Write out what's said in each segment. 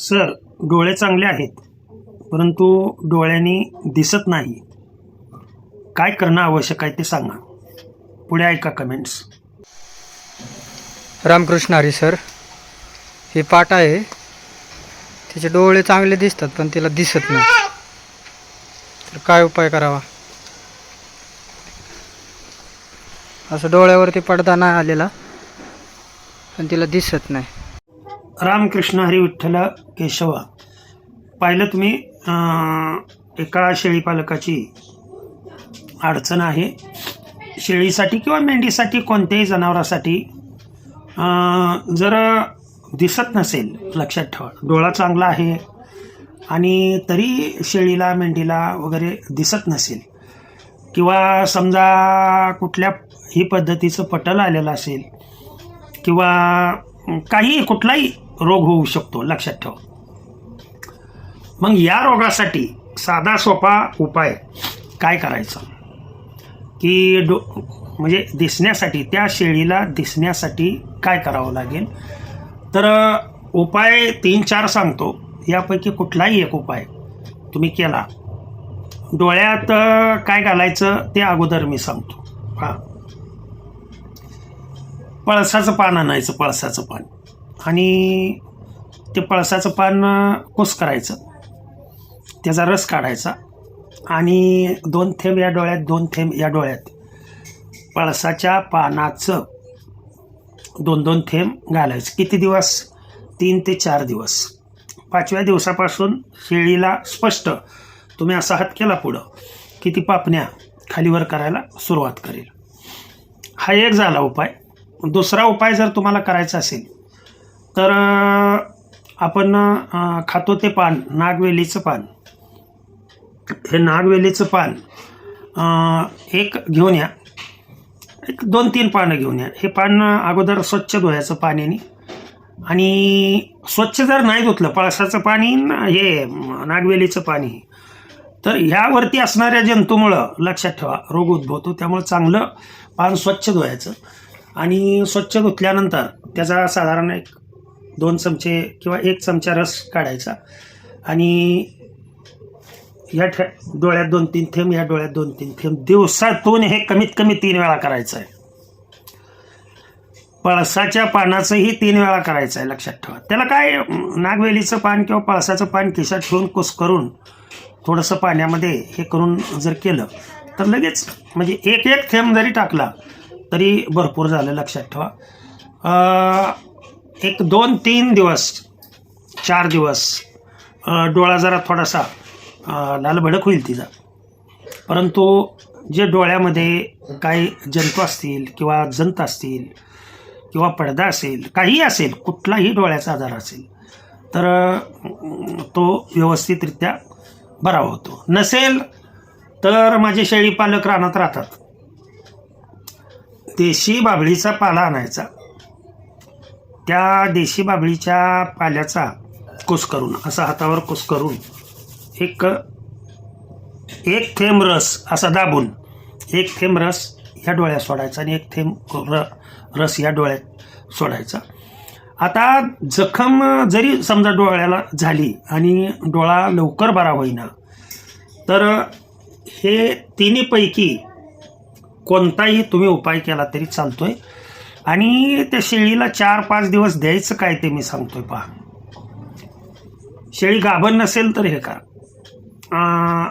Sir डोळे चांगले आहेत परंतु डोळ्यांनी दिसत नाही. काय करणं आवश्यक आहे ते सांगा. पुढे ऐका कमेंट्स रामकृष्ण हरी सर. ही पाट आहे. तिचे डोळे चांगले दिसतात पण तिला दिसत नाही. तर काय उपाय करावा? असं डोळ्यावरती पडदा नाही आलेला पण तिला दिसत नाही. रामकृष्ण हरी विठ्ठल केशवा. पाहिलं तुम्ही एका शेळीपालकाची अडचण आहे. शेळीसाठी किंवा मेंढीसाठी कोणत्याही जनावरासाठी जर दिसत नसेल लक्षात ठेवा. डोळा चांगला आहे आणि तरी शेळीला मेंढीला वगैरे दिसत नसेल किंवा समजा कुठल्या ही पद्धतीचं पटल आलेलं असेल किंवा काही कुठलाही रोग होऊ शकतो लक्षात ठेवा. मग या रोगासाठी साधा सोपा उपाय काय करायचा? की डो म्हणजे दिसण्यासाठी त्या शेळीला दिसण्यासाठी काय करावं लागेल? तर उपाय तीन चार सांगतो. यापैकी कुठलाही एक उपाय तुम्ही केला. डोळ्यात काय घालायचं ते अगोदर मी सांगतो. हां पळसाचं पान आणायचं पळसाचं पान. आणि ते पळसाचं पान कुस करायचं. त्याचा रस काढायचा. आणि दोन थेंब या डोळ्यात दोन थेंब या डोळ्यात. पळसाच्या पानाचं दोन दोन थेंब घालायचं. किती दिवस? तीन ते चार दिवस. पाचव्या दिवसापासून शेळीला स्पष्ट तुम्ही असा हात केला पुढं. की ती पापण्या खालीवर करायला सुरुवात करेल. हा एक झाला उपाय. दुसरा उपाय जर तुम्हाला करायचा असेल तर आपण खातो ते पान नागवेलीचं पान. हे नागवेलीचं पान एक घेऊन या. एक दोन तीन पानं घेऊन या. हे पान अगोदर स्वच्छ धुवायचं पाण्याने आणि स्वच्छ जर नाही धुतलं पळसाचं पाणी हे नागवेलीचं पाणी. तर ह्यावरती असणाऱ्या जंतूमुळं लक्षात ठेवा रोग उद्भवतो. त्यामुळं चांगलं पान स्वच्छ धुवायचं. आणि स्वच्छ धुतल्यानंतर त्याचा साधारण एक दोन चमचे किंवा एक चमचा रस काढायचा. आणि या ठे डोळ्यात दोन तीन थेंब या डोळ्यात दोन तीन थेंब. दिवसातून हे कमीत कमी तीन वेळा करायचं आहे पळसाच्या पानाचंही तीन वेळा करायचं आहे लक्षात ठेवा. त्याला काय नागवेलीचं पान किंवा पळसाचं पान खिशात ठेवून कुस करून थोडंसं पाण्यामध्ये हे करून जर केलं तर लगेच म्हणजे एक एक थेंब जरी टाकला तरी भरपूर झालं लक्षात ठेवा. एक दोन तीन दिवस चार दिवस डोळा जरा थोडासा लालभडक होईल तिचा. परंतु जे डोळ्यामध्ये काही जंतू असतील किंवा जंत असतील किंवा पडदा असेल काहीही असेल कुठलाही डोळ्याचा आजार असेल तर तो व्यवस्थितरित्या बरा होतो. नसेल तर माझे शेळी पालक रानात राहतात. देशी बाभळीचा पाला आणायचा. त्या देशी बाभळीच्या पाल्याचा कुस करून असा हातावर कुस करून एक एक थेंब रस असा दाबून एक थेंब रस ह्या डोळ्यात सोडायचा आणि एक थेंब र रस या डोळ्यात सोडायचा. आता जखम जरी समजा डोळ्याला झाली आणि डोळा लवकर बरा होईना तर हे तिन्हीपैकी कोणताही तुम्ही उपाय केला तरी चालतो आहे आणि त्या शेळीला चार पाच दिवस द्यायचं काय ते मी सांगतोय पहा. शेळी गाभण नसेल तर हे का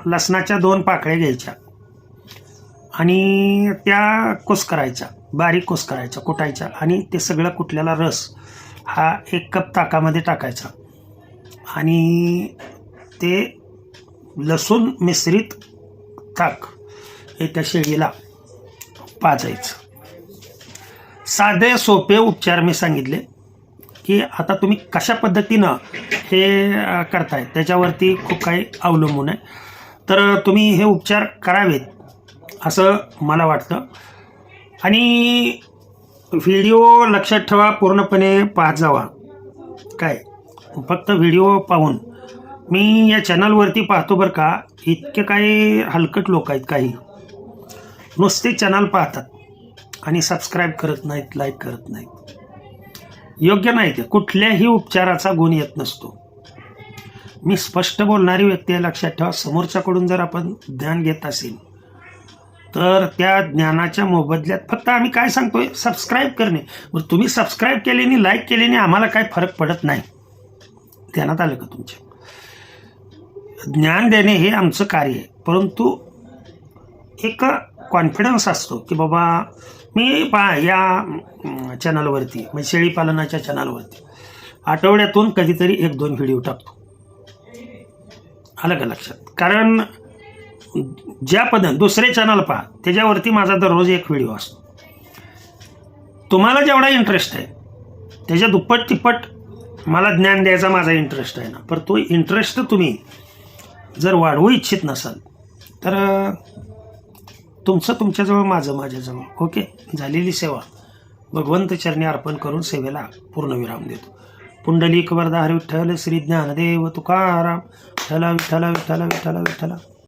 लसणाच्या दोन पाकळ्या घ्यायच्या. आणि त्या कुस करायच्या बारीक कुस करायच्या कुटायच्या. आणि ते सगळं कुटलेला रस हा एक कप ताकामध्ये टाकायचा. आणि ते लसूण मिश्रित ताक हे त्या शेळीला पाजायचं. साधे सोपे उपचार मी सांगितले की आता तुम्ही कशा पद्धतीनं हे करताय? त्याच्यावरती खूप काही अवलंबून आहे. तर तुम्ही हे उपचार करावेत असं मला वाटतं. आणि व्हिडिओ लक्षात ठेवा पूर्णपणे पाहत जावा. काय? फक्त व्हिडिओ पाहून. मी या चॅनलवरती पाहतो बरं का इतके काही हलकट लोक आहेत काही. नुसते चॅनल पाहतात. आणि सबस्क्राईब करत नाहीत लाईक करत नाहीत. योग्य नाही ते. कुठल्याही उपचाराचा गुण येत नसतो. मी स्पष्ट बोलणारी व्यक्ती आहे लक्षात ठेवा. समोरच्याकडून जर आपण ज्ञान घेत असेल तर त्या ज्ञानाच्या मोबदल्यात फक्त आम्ही काय सांगतोय? सबस्क्राईब करणे. मग तुम्ही सबस्क्राईब केल्याने लाईक केल्याने आम्हाला काय फरक पडत नाही. ध्यानात आलं का तुमच्या? ज्ञान देणे हे आमचं कार्य आहे. परंतु एक कॉन्फिडन्स असतो की बाबा मी पा या चॅनलवरती म्हणजे शेळीपालनाच्या चॅनलवरती आठवड्यातून कधीतरी एक दोन व्हिडिओ टाकतो. आलं का लक्षात? कारण ज्या पद्धत दुसरे चॅनल पहा त्याच्यावरती माझा दररोज एक व्हिडिओ असतो. तुम्हाला जेवढा इंटरेस्ट आहे त्याच्या दुप्पट तिप्पट मला ज्ञान द्यायचा माझा इंटरेस्ट आहे ना. पर तो इंटरेस्ट तुम्ही जर वाढवू इच्छित नसाल तर तुमचं तुमच्याजवळ माझं माझ्याजवळ ओके? झालेली सेवा. भगवंत चरणी अर्पण करून सेवेला पूर्णविराम देतो. पुंडलिक वरदा हरी विठ्ठल श्री ज्ञानदेव तुकाराम. विठ्ठला विठ्ठला विठ्ठला विठ्ठला विठ्ठला.